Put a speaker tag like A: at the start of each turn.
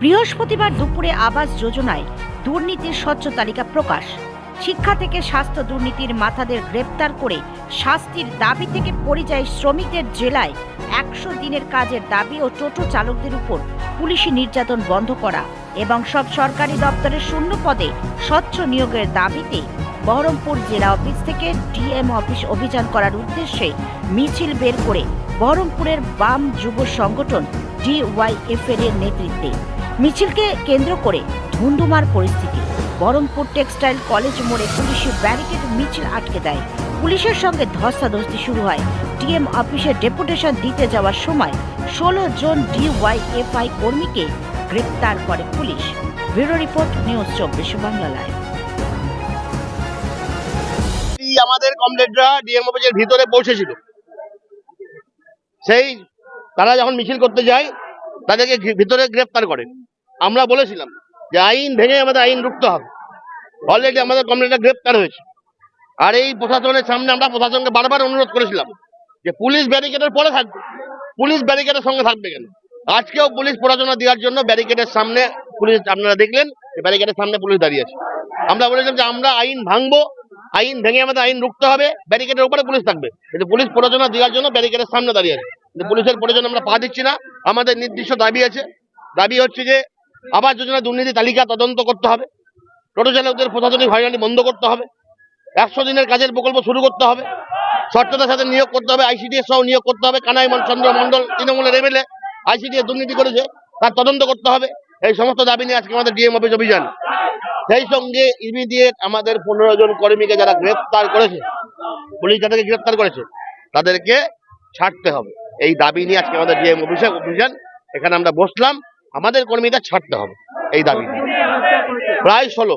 A: বৃহস্পতিবার দুপুরে আবাস যোজনায় দুর্নীতির স্বচ্ছ তালিকা প্রকাশ। শিক্ষা থেকে স্বাস্থ্য দুর্নীতির মাথাদের গ্রেপ্তার করে শাস্তির দাবি থেকে পরিযায়ী শ্রমিকদের জেলায় একশো দিনের কাজের দাবি ও টোটো চালকদের উপর পুলিশি নির্যাতন বন্ধ করা এবং সব সরকারি দপ্তরের শূন্য পদে স্বচ্ছ নিয়োগের দাবিতে বহরমপুর জেলা অফিস থেকে ডিএম অফিস অভিযান করার উদ্দেশ্যে মিছিল বের করে বহরমপুরের বাম যুব সংগঠন ডিওয়াইএফ এর নেতৃত্বে। মিছিলকে কেন্দ্র করে ধুন্ধুমার পরিস্থিতি। বহরমপুর টেক্সটাইল কলেজ মোড়ে পুলিশি ব্যারিকেড মিছিল আটকে দেয়। পুলিশের সঙ্গে ধস্তাধস্তি শুরু হয়। ডিএম অফিসে ডেপুটেশন দিতে যাওয়ার সময় ষোলো জন ডিওয়াইএফআই কর্মীকে গ্রেপ্তার করে পুলিশ। ব্যুরো রিপোর্ট, নিউজ চব্বিশ বাংলা লাইভ।
B: এই আমাদের কমরেডরা ডিএম অফিসের ভিতরে পৌঁছেছিল। সেই তারা যখন মিছিল করতে যায় তাদেরকে ভিতরে গ্রেফতার করে। আমরা বলেছিলাম যে আইন ভেঙে আমাদের আইন রুখতে হবে। অলরেডি আমাদের কমরেডরা গ্রেফতার হয়েছে। আর এই প্রশাসনের সামনে আমরা প্রশাসনকে বারবার অনুরোধ করেছিলাম যে পুলিশ ব্যারিকেডের পরে থাকবে। পুলিশ ব্যারিকেডের সঙ্গে থাকবে কেন? আজকেও পুলিশ প্ররোচনা দেওয়ার জন্য ব্যারিকেডের সামনে পুলিশ, আপনারা দেখলেন ব্যারিকেডের সামনে পুলিশ দাঁড়িয়ে আছে। আমরা বলেছিলাম যে আমরা আইন ভাঙবো, আইন ভেঙে আমাদের আইন রুখতে হবে ব্যারিকেডের উপরে পুলিশ থাকবে। কিন্তু পুলিশ প্ররোচনা দেওয়ার জন্য ব্যারিকেডের সামনে দাঁড়িয়ে আছে। পুলিশের প্রয়োজন আমরা পা দিচ্ছি না, আমাদের নির্দিষ্ট দাবি আছে। দাবি হচ্ছে যে আবাস যোজনা দুর্নীতি তালিকা তদন্ত করতে হবে। টোটো চালকদের প্রশাসনিক হয়রানি বন্ধ করতে হবে। একশো দিনের কাজের প্রকল্প শুরু করতে হবে। স্বচ্ছতার সাথে নিয়োগ করতে হবে, আইসিডিএস সহ নিয়োগ করতে হবে। কানাই চন্দ্র মন্ডল তৃণমূলের এমএলএ আইসিডিএস দুর্নীতি করেছে, তার তদন্ত করতে হবে। এই সমস্ত দাবি নিয়ে আজকে আমাদের ডিএম অফিস অভিযান। সেই সঙ্গে ইমিডিয়েট আমাদের পনেরো জন কর্মীকে যারা গ্রেফতার করেছে, পুলিশ যাদেরকে গ্রেফতার করেছে, তাদেরকে ছাড়তে হবে এই দাবি নিয়ে আজকে আমাদের ডিএম অফিসে অভিযান, এখানে আমরা বসলাম আমাদের কর্মীদের ছাড়তে হবে এই দাবি। প্রায় ষোলো